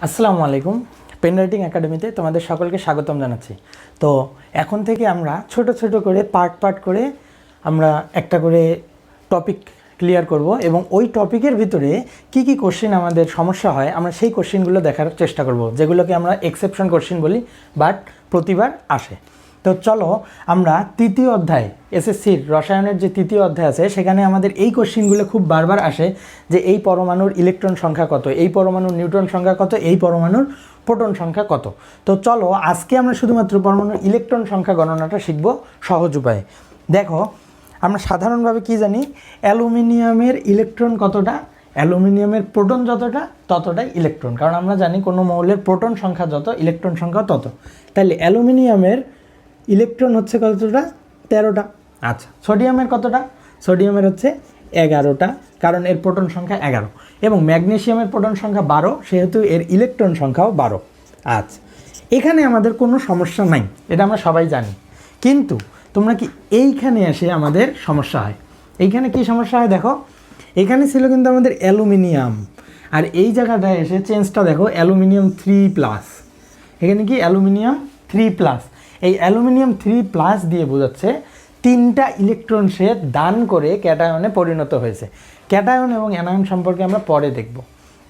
আসসালামু আলাইকুম। Pen writing একাডেমিতে তোমাদের সকলকে স্বাগতম জানাচ্ছি। তো এখন থেকে আমরা ছোট ছোট করে পার্ট পার্ট করে আমরা একটা করে টপিক ক্লিয়ার করব এবং ওই টপিকের ভিতরে কি কি কোশ্চেন আমাদের সমস্যা হয়, আমরা সেই কোশ্চেনগুলো দেখার চেষ্টা করব, যেগুলোকে আমরা এক্সেপশন কোশ্চেন বলি বাট প্রতিবার আসে। তো চলো আমরা তৃতীয় অধ্যায় এসএসসির রসায়নের যে তৃতীয় অধ্যায় আছে, সেখানে আমাদের এই কোশ্চেনগুলো খুব বারবার আসে যে এই পরমাণুর ইলেকট্রন সংখ্যা কত, এই পরমাণুর নিউট্রন সংখ্যা কত, এই পরমাণুর প্রোটন সংখ্যা কত। তো চলো আজকে আমরা শুধুমাত্র পরমাণুর ইলেকট্রন সংখ্যা গণনাটা শিখব সহজ উপায়ে। দেখো, আমরা সাধারণভাবে কি জানি, অ্যালুমিনিয়ামের ইলেকট্রন কতটা, অ্যালুমিনিয়ামের প্রোটন যতটা, ততটাই ইলেকট্রন কারণ আমরা জানি কোনো মৌলের প্রোটন সংখ্যা যত ইলেকট্রন সংখ্যা তত। তাহলে অ্যালুমিনিয়ামের ইলেকট্রন হচ্ছে কতটা? তেরোটা। আচ্ছা। সোডিয়ামের কতটা? সোডিয়ামের হচ্ছে এগারোটা কারণ এর প্রোটন সংখ্যা এগারো। এবং ম্যাগনেসিয়ামের প্রোটন সংখ্যা বারো সেহেতু এর ইলেকট্রন সংখ্যাও বারো। আচ্ছা এখানে আমাদের কোনো সমস্যা নাই এটা আমরা সবাই জানি। কিন্তু তোমরা কি এইখানে এসে আমাদের সমস্যা হয়? এইখানে কি সমস্যা হয় দেখো? এখানে ছিল কিন্তু আমাদের অ্যালুমিনিয়াম। আর এই জায়গাটায় এসে চেঞ্জটা দেখো অ্যালুমিনিয়াম থ্রি প্লাস। এখানে কি অ্যালুমিনিয়াম? Three plus. এই অ্যালুমিনিয়াম থ্রি প্লাস দিয়ে বোঝাচ্ছে তিনটা ইলেকট্রন সে দান করে ক্যাটায়নে পরিণত হয়েছে। ক্যাটায়ন এবং অ্যানায়ন সম্পর্কে আমরা পরে দেখব।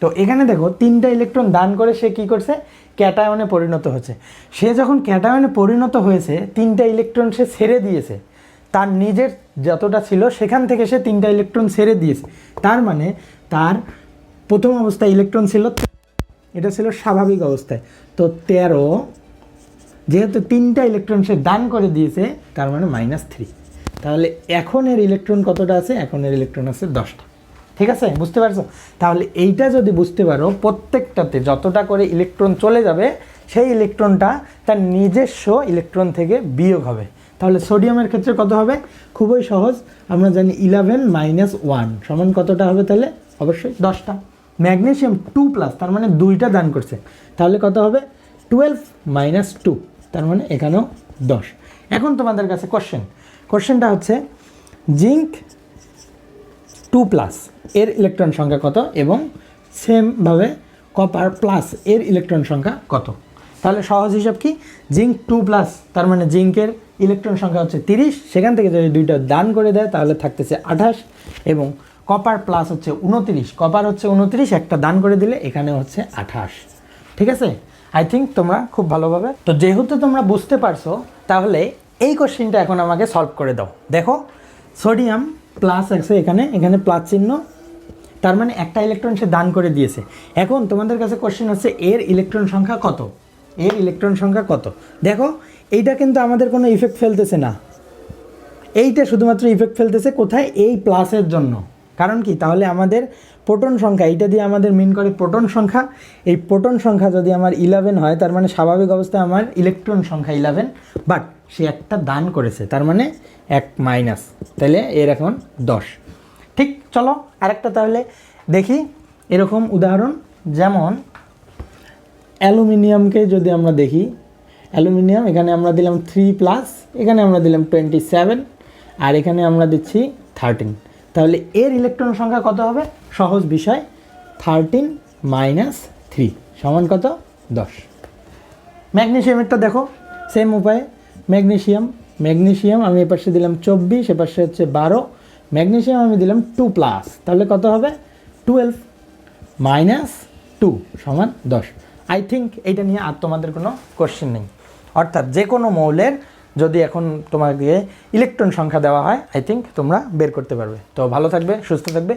তো এখানে দেখো, তিনটা ইলেকট্রন দান করে সে কি করছে? ক্যাটায়নে পরিণত হয়েছে সে যখন ক্যাটায়নে পরিণত হয়েছে, তিনটা ইলেকট্রন সে ছেড়ে দিয়েছে। তার নিজের যতটা ছিল, সেখান থেকে সে তিনটা ইলেকট্রন ছেড়ে দিয়েছে। তার মানে তার প্রথম অবস্থায় ইলেকট্রন ছিল এটা ছিল স্বাভাবিক অবস্থায়। তো তেরো যেহেতু তিনটা ইলেকট্রন সে দান করে দিয়েছে, তার মানে মাইনাস থ্রি তাহলে এখন এর ইলেকট্রন কতটা আছে? এখন এর ইলেকট্রন আছে দশটা। ঠিক আছে? বুঝতে পারছ? তাহলে এইটা যদি বুঝতে পারো, প্রত্যেকটাতে যতটা করে ইলেকট্রন চলে যাবে, সেই ইলেকট্রনটা তার নিজস্ব ইলেকট্রন থেকে বিয়োগ হবে। তাহলে সোডিয়ামের ক্ষেত্রে কত হবে? খুবই সহজ। আমরা জানি ইলেভেন মাইনাস ওয়ান সমান কতটা হবে তাহলে? অবশ্যই দশটা। ম্যাগনেসিয়াম টু প্লাস তার মানে দুইটা দান করছে। তাহলে কত হবে? টুয়েলভ মাইনাস টু তার মানে এখানেও দশ। এখন তোমাদের কাছে কোশ্চেন কোশ্চেনটা হচ্ছে জিঙ্ক টু প্লাস এর ইলেকট্রন সংখ্যা কত এবং সেমভাবে কপার প্লাস এর ইলেকট্রন সংখ্যা কত? তাহলে সহজ হিসাব কি? জিঙ্ক টু প্লাস তার মানে জিঙ্কের ইলেকট্রন সংখ্যা হচ্ছে তিরিশ। সেখান থেকে যদি দুইটা দান করে দেয়, তাহলে থাকতেছে আঠাশ এবং কপার প্লাস হচ্ছে উনতিরিশ। কপার হচ্ছে উনতিরিশ, একটা দান করে দিলে এখানে হচ্ছে আঠাশ। ঠিক আছে? আই থিঙ্ক তোমরা খুব ভালোভাবে তো যেহেতু তোমরা বুঝতে পারছ, তাহলে এই কোশ্চেনটা এখন আমাকে সলভ করে দাও। দেখো সোডিয়াম প্লাস আছে এখানে এখানে প্লাস চিহ্ন, তার মানে একটা ইলেকট্রন সে দান করে দিয়েছে। এখন তোমাদের কাছে কোশ্চেন হচ্ছে, এর ইলেকট্রন সংখ্যা কত? এর ইলেকট্রন সংখ্যা কত? দেখো, এইটা কিন্তু আমাদের কোনো ইফেক্ট ফেলতেছে না। এইটা শুধুমাত্র ইফেক্ট ফেলতেছে কোথায়? এই প্লাসের জন্য। কারণ কি? তাহলে আমাদের প্রোটন সংখ্যা, এইটা দিয়ে আমাদের মিন করে প্রোটন সংখ্যা। এই প্রোটন সংখ্যা যদি আমার ইলেভেন হয়, তার মানে স্বাভাবিক অবস্থায় আমার ইলেকট্রন সংখ্যা ইলেভেন বাট সে একটা দান করেছে, তার মানে এক মাইনাস তাহলে এর এখন দশ। ঠিক, চলো আরেকটা তাহলে দেখি, এরকম উদাহরণ, যেমন অ্যালুমিনিয়ামকে যদি আমরা দেখি, অ্যালুমিনিয়াম, এখানে আমরা দিলাম থ্রি প্লাস এখানে আমরা দিলাম টোয়েন্টি সেভেন আর এখানে আমরা দিচ্ছি থার্টিন তাহলে এর ইলেকট্রন সংখ্যা কত হবে? সহজ বিষয় থার্টিন মাইনাস থ্রি সমান কত? দশ। ম্যাগনেশিয়ামেরটা দেখো সেম উপায়ে, ম্যাগনেশিয়াম ম্যাগনেশিয়াম আমি এপাশে দিলাম চব্বিশ, এপাশে হচ্ছে বারো, ম্যাগনেশিয়াম আমি দিলাম টু প্লাস তাহলে কত হবে? টুয়েলভ মাইনাস টু সমান দশ। আই থিঙ্ক এইটা নিয়ে আর তোমাদের কোনো কোশ্চেন নেই। অর্থাৎ যে কোনো মৌলের যদি এখন তোমাকে ইলেকট্রন সংখ্যা দেওয়া হয় আই থিঙ্ক তোমরা বের করতে পারবে। তো ভালো থাকবে, সুস্থ থাকবে।